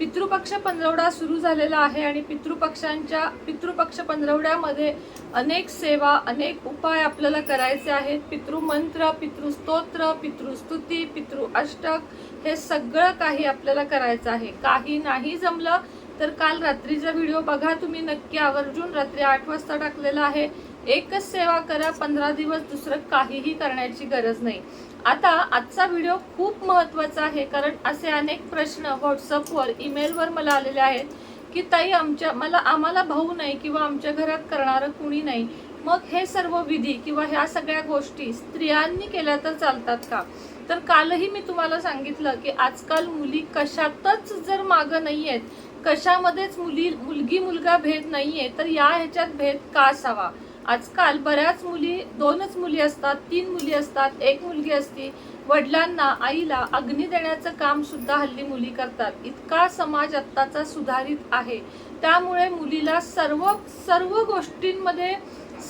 पितृपक्ष पंधरवडा सुरू झालेला आहे आणि पितृपक्षांच्या पितृपक्ष पंधरवड्यामध्ये अनेक सेवा अनेक उपाय आपल्याला करायचे आहेत. पितृमंत्र पितृस्तोत्र पितृस्तुती पितृ अष्टक हे सगळं काही आपल्याला करायचं आहे. काही नाही जमलं तर काल रात्रीचा व्हिडिओ बघा. तुम्ही नक्की आवर्जून रात्री आठ वाजता टाकलेला आहे. एकच सेवा करा पंधरा दिवस दुसरं काहीही करण्याची गरज नाही. आता आजचा व्हिडिओ खूप महत्त्वाचा आहे कारण असे अनेक प्रश्न व्हॉट्सअपवर ईमेलवर मला आलेले आहेत की ताई आमच्या मला आम्हाला भाऊ नाही किंवा आमच्या घरात करणारं कुणी नाही. मग हे सर्व विधी किंवा ह्या सगळ्या गोष्टी स्त्रियांनी केल्या तर चालतात का? तर कालही मी तुम्हाला सांगितलं की आजकाल मुली कशातच जर मागं नाही आहेत कशामध्येच मुली मुलगी मुलगा भेद नाही आहे तर या ह्याच्यात भेद का असावा? आजकाल बऱ्याच मुली दोनच मुली असतात तीन मुली असतात एक मुलगी असती वडिलांना आईला अग्नी देण्याचं काम सुद्धा हल्ली मुली करतात. इतका समाज आत्ताचा सुधारित आहे. त्यामुळे मुलीला सर्व सर्व गोष्टींमध्ये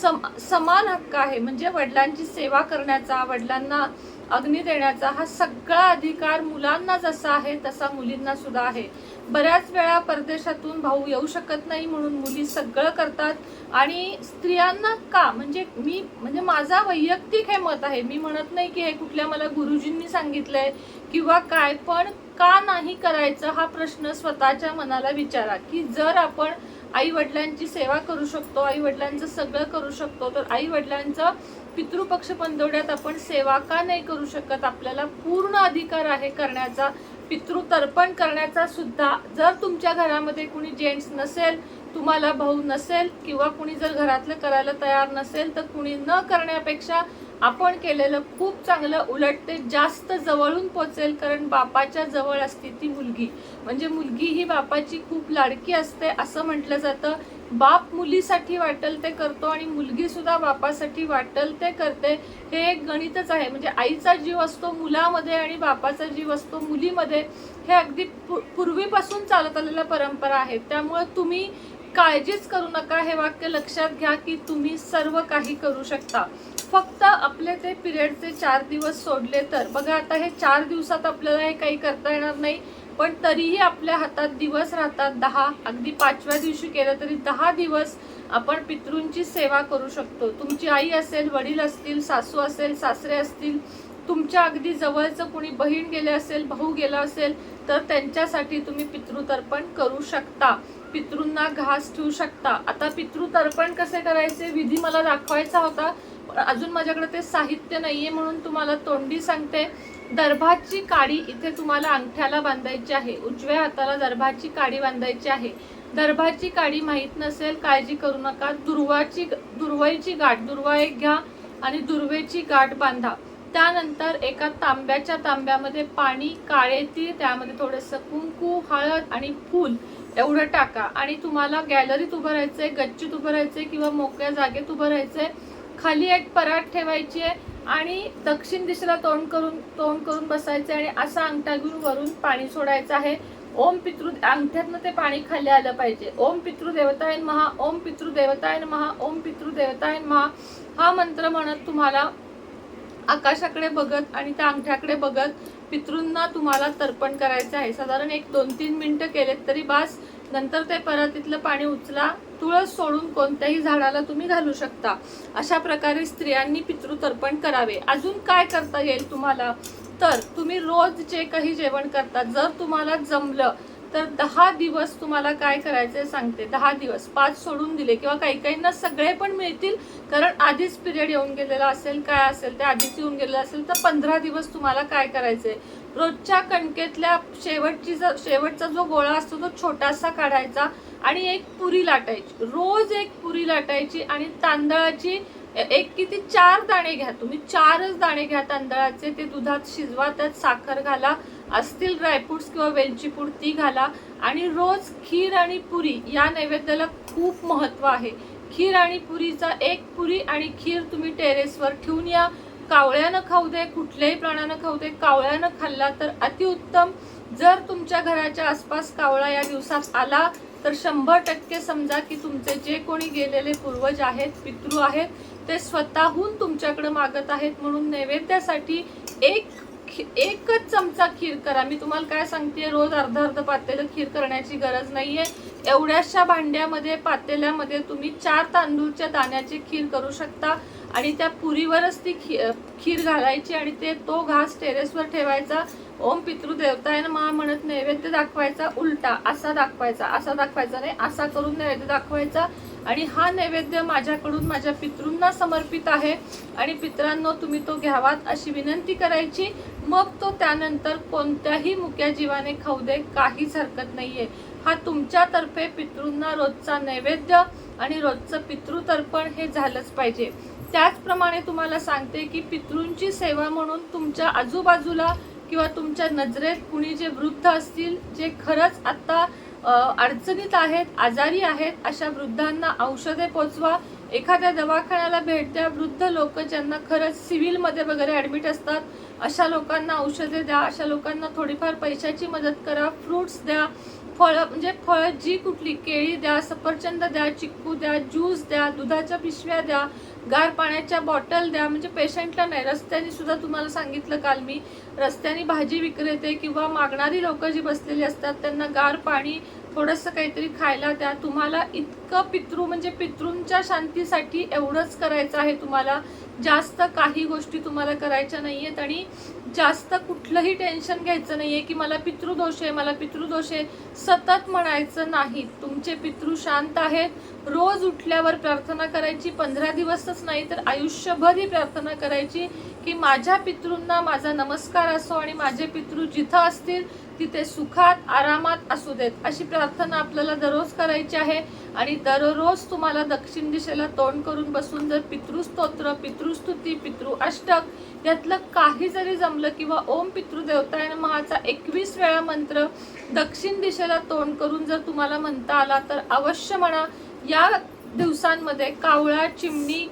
सम समान हक्क आहे. म्हणजे वडिलांची सेवा करण्याचा वडिलांना अग्नी देण्याचा हा सगळा अधिकार मुलांना जसा आहे तसा मुलींना सुद्धा आहे. बऱ्याच वेळा परदेशातून भाऊ येऊ शकत नाही म्हणून मुली सगळं करतात आणि स्त्रियांना का? म्हणजे मी म्हणजे माझा वैयक्तिक हे मत आहे. मी म्हणत नाही की हे कुठल्या मला गुरुजींनी सांगितलंय किंवा काय पण का नाही करायचं हा प्रश्न स्वतःच्या मनाला विचारा की जर आपण आई वडिलांची सेवा करू शकतो आई वडिलांचं सगळं करू शकतो तर आई वडिलांचं पितृपक्ष पंधरवड्यात आपण सेवा का नाही करू शकत? आपल्याला पूर्ण अधिकार आहे करण्याचा पितृतर्पण करण्याचा सुद्धा. जर तुमच्या घरामध्ये कुणी जेंट्स नसेल तुम्हाला भाऊ नसेल किंवा कुणी जर घरातलं करायला तयार नसेल तर कुणी न करण्यापेक्षा आपण केलेलं खूप चांगलं उलट ते जास्त जवळून पोचेल कारण बापाच्या जवळ असते ती मुलगी. म्हणजे मुलगी ही बापाची खूप लाडकी असते असं म्हटलं जातं. बाप मुलीसाठी वाटेल ते करतो आणि मुलगी सुद्धा बापासाठी वाटेल ते करते. हे एक गणितच आहे. म्हणजे आईचा जीव असतो मुलामध्ये आणि बापाचा जीव असतो मुलीमध्ये. हे अगदी पूर्वीपासून चालत आलेल्या परंपरा आहेत. त्यामुळे तुम्ही काळजीच करू नका. हे वाक्य लक्षात घ्या की तुम्ही सर्व काही करू शकता. फक्त आपले ते पिरियडचे चार दिवस सोडले तर. बघा आता हे चार दिवसात आपल्याला हे काही करता येणार नाही. पण तरीही आपल्या हातात दिवस राहतात दहा. अगदी पाचव्या दिवशी केलं तरी दहा दिवस आपण पितृंची सेवा करू शकतो. तुमची आई असेल वडील असतील सासू असेल सासरे असतील तुमच्या अगदी जवळचं कुणी बहीण गेले असेल भाऊ गेला असेल तर त्यांच्यासाठी तुम्ही पितृतर्पण करू शकता. पितृंना घास ठेवू शकता. आता पितृतर्पण कसे करायचे? विधी मला दाखवायचा होता. अजून माझ्याकडे ते साहित्य नाही आहे म्हणून तुम्हाला तोंडी सांगते. दर्भाची काडी इथे तुम्हाला अंगठ्याला बांधायची आहे. उजव्या हाताला दर्भाची काडी बांधायची आहे. दर्भाची काडी माहीत नसेल काळजी करू नका. दुर्वाची दुर्वाईची गाठ दुर्वा एक घ्या आणि दुर्वेची गाठ बांधा. त्यानंतर एका तांब्याच्या तांब्यामध्ये पाणी काळे तीळ त्यामध्ये थोडंसं कुंकू हळद आणि फूल एवढं टाका. आणि तुम्हाला गॅलरीत उभं राहायचं आहे गच्चीत उभं राहायचंय किंवा मोकळ्या जागेत उभं राहायचं आहे खाली एक पराठ ठेवायची आहे आणि दक्षिण दिशेला तोंड करून तोंड करून बसायचं आणि असा अंगठा घेऊन वरून पाणी सोडायचं आहे. ओम पितृ अंगठ्यातनं ते पाणी खाली आलं पाहिजे. ओम पितृदेवताय महा ओम पितृदेवताय महा ओम पितृदेवताय महा हा मंत्र म्हणत तुम्हाला आकाशाकडे बघत आणि त्या अंगठ्याकडे बघत पितृंना तुम्हाला तर्पण करायचं आहे. साधारण एक दोन तीन मिनटं केलेत तरी बास नंतर ते परत तिथलं पाणी उचला तुळस सोडून कोणत्याही झाडाला तुम्ही घालू शकता. अशा प्रकारे स्त्रियांनी पितृतर्पण करावे. अजून काय करता येईल तुम्हाला? तर तुम्ही रोज जे काही जेवण करता जर तुम्हाला जमलं तर दहा दिवस तुम्हाला काय करायचंय सांगते. दहा दिवस पाच सोडून दिले किंवा काही काहींना सगळे पण मिळतील कारण आधीच पिरियड येऊन गेलेला असेल काय असेल ते आधीच येऊन गेलेलं असेल तर पंधरा दिवस तुम्हाला काय करायचंय? रोजच्या कणकेतल्या शेवटची जो शेवटचा जो गोळा असतो तो छोटासा काढायचा आणि एक पुरी लाटायची. रोज एक पुरी लाटायची आणि तांदळाची एक किती चार दाणे घ्या. तुम्ही चारच दाणे घ्या तांदळाचे. ते दुधात शिजवा त्यात साखर घाला असतील ड्रायफ्रुट्स किंवा वेलची पूड ती घाला आणि रोज खीर आणि पुरी या नैवेद्याला खूप महत्त्व आहे. खीर आणि पुरीचा एक पुरी आणि खीर तुम्ही टेरेसवर ठेवून या. कावळ्यानं खाऊ दे कुठल्याही प्राण्यानं खाऊ दे कावळ्यानं खाल्ला तर अतिउत्तम. जर तुमच्या घराच्या आसपास कावळा या दिवसात आला तर शंभर टक्के समजा की तुमचे जे कोणी गेलेले पूर्वज आहेत पितृ आहेत ते स्वतःहून तुमच्याकडे मागत आहेत म्हणून नैवेद्यासाठी एक खी- एकच चमचा खीर करा. मी तुम्हाला काय सांगते रोज अर्ध अर्ध पातेलं खीर करण्याची गरज नाही आहे एवढ्याशा भांड्यामध्ये पातेल्यामध्ये तुम्ही चार तांदूळच्या दाण्याची खीर करू शकता. आणि त्या पुरीवरच ती खी- खीर घालायची आणि ते तो घास टेरेसवर ठेवायचा. ओम पितृ देवताय मा म्हणत नैवेद्य दाखवायचा उलटा असा दाखवायचा असा दाखवायचा नाही असा करून नैवेद्य दाखवायचा. आणि हा नैवेद्य माझ्याकडून माझ्या पितृंना समर्पित आहे. आणि पितरांनो तुम्ही तो घ्यावात अशी विनंती करायची. मग तो त्यानंतर कोणत्याही मुक्या जीवाने खाऊ दे काहीच हरकत नाहीये. हा तुमच्यातर्फे पितृंना रोजचा नैवेद्य आणि रोजचं पितृतर्पण हे झालंच पाहिजे. त्याचप्रमाणे तुम्हाला सांगते की पितृंची सेवा म्हणून तुमच्या आजूबाजूला किंवा तुमच्या नजरेत कुणी जे वृद्ध असतील जे खरंच आत्ता अडचणीत आहेत आजारी आहेत अशा वृद्धांना औषधे पोचवा. एखाद्या दवाखान्याला भेट द्या वृद्ध लोक ज्यांना खरंच सिव्हिलमध्ये वगैरे ॲडमिट असतात अशा लोकांना औषधे द्या अशा लोकांना थोडीफार पैशाची मदत करा फ्रुट्स द्या. फळं म्हणजे फळं जी कुठली केळी द्या सफरचंद द्या चिक्कू द्या ज्यूस द्या दुधाच्या पिशव्या द्या गार पाण्याच्या बॉटल द्या म्हणजे पेशंटला नाही रस्त्याने सुद्धा तुम्हाला सांगितलं काल मी रस्त्याने भाजी विक्रेते किंवा मागणारी लोक जी बसलेली असतात त्यांना गार पाणी थोडंसं काहीतरी खायला द्या. तुम्हाला इतकं पितृ म्हणजे पितृंच्या शांतीसाठी एवढंच करायचं आहे तुम्हाला. जास्त काही गोष्टी तुम्हाला करायच्या नाही आहेत आणि जास्त कुठलंही टेन्शन घ्यायचं नाही आहे की मला पितृदोष आहे मला पितृदोष आहे. सतत म्हणायचं नाही. तुमचे पितृ शांत आहेत. रोज उठल्यावर प्रार्थना करायची पंधरा दिवसच नाही तर आयुष्यभर ही प्रार्थना करायची की माझ्या पितृंना माझा नमस्कार असो आणि माझे पितृ जिथं असतील तिथे सुखात आरामात असू देत. अशी प्रार्थना आपल्याला दररोज करायची आहे. आणि दररोज तुम्हाला दक्षिण दिशेला तोंड करून बसून जर पितृस्तोत्र पितृस्तुती पितृ अष्टक यातलं काही जरी जमलं किंवा ओम पितृदेवताय महाचा एकवीस वेळा मंत्र दक्षिण दिशेला तोंड करून जर तुम्हाला म्हणता आला तर अवश्य म्हणा. या दिवसांमध्ये कावळा चिमणी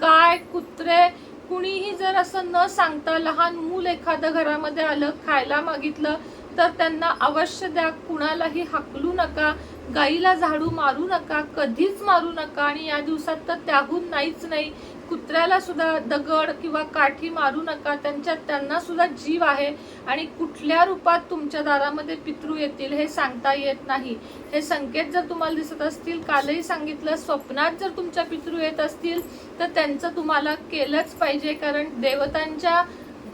गाय कुत्रे कुणीही जर असं न सांगता लहान मूल एखादं घरामध्ये आलं खायला मागितलं तर त्यांना अवश्य द्या. कुणालाही हाकलू नका गाईला झाडू मारू नका कधीच मारू नका आणि या दिवसात तर त्याहून नाहीच नाही. कुत्र्याला सुद्धा दगड किंवा काठी मारू नका. त्यांच्यात त्यांना सुद्धा जीव आहे आणि कुठल्या रूपात तुमच्या दारामध्ये पितृ येतील हे सांगता येत नाही. हे संकेत जर तुम्हाला दिसत असतील कालही सांगितलं स्वप्नात जर तुमच्या पितृ येत असतील तर त्यांचं तुम्हाला केलंच पाहिजे. कारण देवतांच्या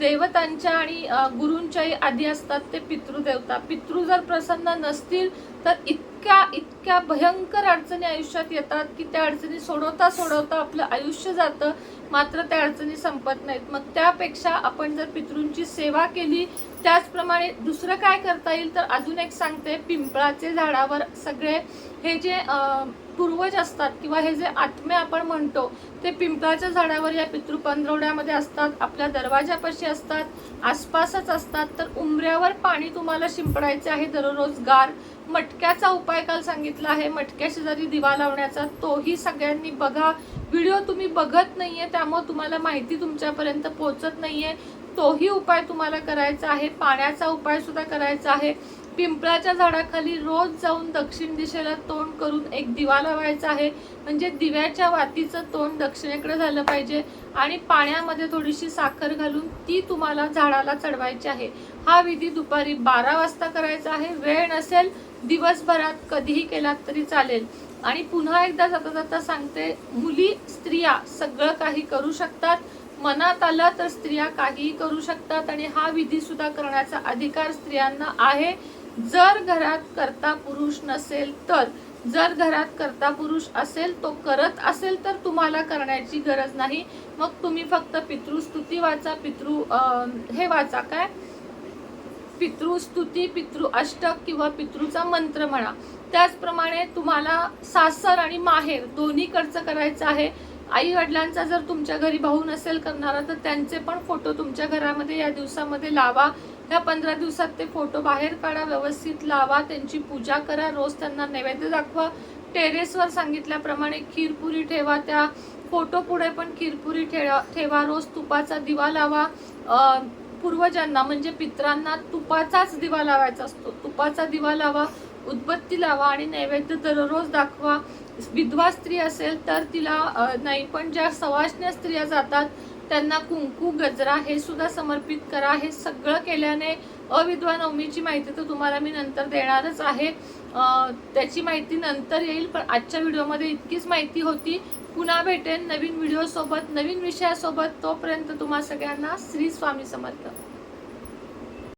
देवतांच्या आणि गुरूंच्याही आधी असतात ते पितृदेवता. पितृ जर प्रसन्न नसतील तर इतक्या इतक्या भयंकर अडचणी आयुष्यात येतात की त्या अडचणी सोडवता सोडवता आपलं आयुष्य जातं. मात्र त्या अडचणी संपत नाहीत. मग त्यापेक्षा आपण जर पितृंची सेवा केली त्याचप्रमाणे दुसरं काय करता येईल? तर अजून एक सांगते पिंपळाचे झाडावर सगळे हे जे पूर्वज असतात किंवा हे जे आत्मे आपण म्हणतो ते पिंपळाच्या झाडावर या पितृ पंधरवड्यामध्ये असतात आपल्या दरवाजापाशी असतात आसपासच असतात. तर उंबऱ्यावर पाणी तुम्हाला शिंपडायचे आहे दररोज गार. मटक्याचा उपाय काल सांगितला आहे. मटक्या शेजारी दिवा लावण्याचा तोही सगळ्यांनी बघा. व्हिडिओ तुम्ही बघत नाही आहे त्यामुळे तुम्हाला माहिती तुमच्यापर्यंत पोहोचत आहे तोही उपाय तुम्हाला करायचा आहे. पाण्याचा उपाय सुद्धा करायचा आहे. पिंपळाच्या झाडाखाली रोज जाऊन दक्षिण दिशेला तोंड करून एक दिवा लावायचा आहे. म्हणजे दिव्याच्या वातीचं तोंड दक्षिणेकडे झालं पाहिजे आणि पाण्यामध्ये थोडीशी साखर घालून ती तुम्हाला झाडाला चढवायची आहे. हा विधी दुपारी बारा वाजता करायचा आहे. वेळ नसेल दिवसभरात कधीही केलात तरी चालेल. आणि पुन्हा एकदा जाता जाता सांगते मुली स्त्रिया सगळं काही करू शकतात. मनात आलं तर स्त्रिया काहीही करू शकतात. आणि हा विधी सुद्धा करण्याचा अधिकार स्त्रियांना आहे. जर घरात करता पुरुष नसेल तर जर घरात करता पुरुष असेल तो करत असेल तर तुम्हाला करण्याची गरज नाही. मग तुम्ही फक्त पितृस्तुती वाचा पितृ हे वाचा काय? पितृस्तुती पितृ अष्टक किंवा पितृचा मंत्र म्हणा. त्याचप्रमाणे तुम्हाला सासर आणि माहेर दोन्हीकडचं करायचं आहे. आई वडिलांचा जर तुमच्या घरी भाऊ नसेल करणारा तर त्यांचे पण फोटो तुमच्या घरामध्ये या दिवसामध्ये लावा. ह्या पंधरा दिवसात ते फोटो बाहेर काढा व्यवस्थित लावा त्यांची पूजा करा रोज त्यांना नैवेद्य दाखवा. टेरेसवर सांगितल्याप्रमाणे खीरपुरी ठेवा त्या फोटो पुढे पण खीरपुरी ठेवा ठेवा. रोज तुपाचा दिवा लावा. पूर्वजांना म्हणजे पित्रांना तुपाचाच दिवा लावायचा असतो. तुपाचा दिवा लावा उदबत्ती लावा आणि नैवेद्य दररोज दाखवा. विधवा स्त्री असेल तर तिला नाही पण ज्या सवाष्ण्य स्त्रिया जातात त्यांना कुंकू गजरा हे सुद्धा समर्पित करा. हे सगळं केल्याने अविधवा नवमीची माहिती तर तुम्हाला मी नंतर देणारच आहे. त्याची माहिती नंतर येईल पण आजच्या व्हिडिओमध्ये इतकीच माहिती होती. पुन्हा भेटेन नवीन व्हिडिओसोबत नवीन विषयासोबत. तोपर्यंत तुम्हा सगळ्यांना श्री स्वामी समर्थ.